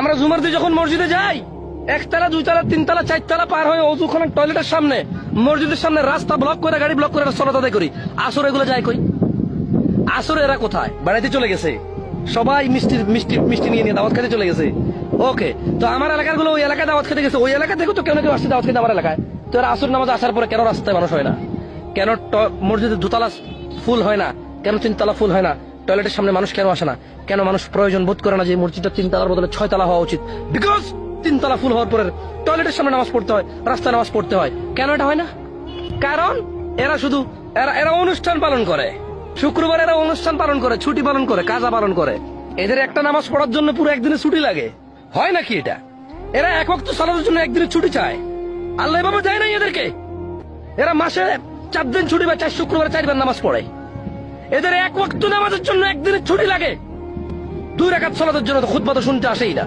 আমরা জুমার দিয়ে যখন মসজিদে যাই, একতলা, দুইতলা, তিনতলা, চারতলা পার হয়ে অজুখানে টয়লেটের সামনে, মসজিদের সামনে রাস্তা ব্লক করে, গাড়ি ব্লক করে সলাত আদায় করি। আসর এগুলো যায় কই? আসর এরা কোথায়? বেড়াইতে চলে গেছে। সবাই মিষ্টি মিষ্টি মিষ্টি নিয়ে নিয়ে দাওয়াত খেতে চলে গেছে। ওকে, তো আমার এলাকারগুলো ওই এলাকায় দাওয়াত খেতে গেছে। ওই এলাকা থেকে তো কেউ না কেউ আসছে দাওয়াত খেতে আমার এলাকায়। তো এরা আসর নামাজ আসার পরে কেন রাস্তায় মানুষ হয় না? কেন মসজিদের দুতলা ফুল হয় না? কেন তিনতলা ফুল হয় না? টয়লেটের সামনে মানুষ কেন আসে না? কেন মানুষ প্রয়োজন বোধ করে না যে মসজিদটা তিনতলার বদলে ছয়তলা হওয়া উচিত? বিকজ তিনতলা ফুল হওয়ার পরে টয়লেটের সামনে নামাজ পড়তে হয়, রাস্তায় নামাজ পড়তে হয়। কেন এটা হয় না? কারণ এরা শুধু, এরা এরা অনুষ্ঠান পালন করে। শুক্রবার এরা অনুষ্ঠান পালন করে, ছুটি পালন করে, কাজা পালন করে। এদের একটা নামাজ পড়ার জন্য পুরো একদিনে ছুটি লাগে। হয় নাকি এটা? এরা এক অক্ত সালাদের জন্য একদিনের ছুটি চায়। আল্লাহ বাবা যায় নাই এদেরকে। এরা মাসে চার দিন ছুটি বা চার শুক্রবার চারবার নামাজ পড়ে। এদের এক ওয়াক্ত নামাজের জন্য একদিনের ছুটি লাগে। দুই রাকাত চলাদের জন্য তো খুদবা তো শুনতে আসেই না।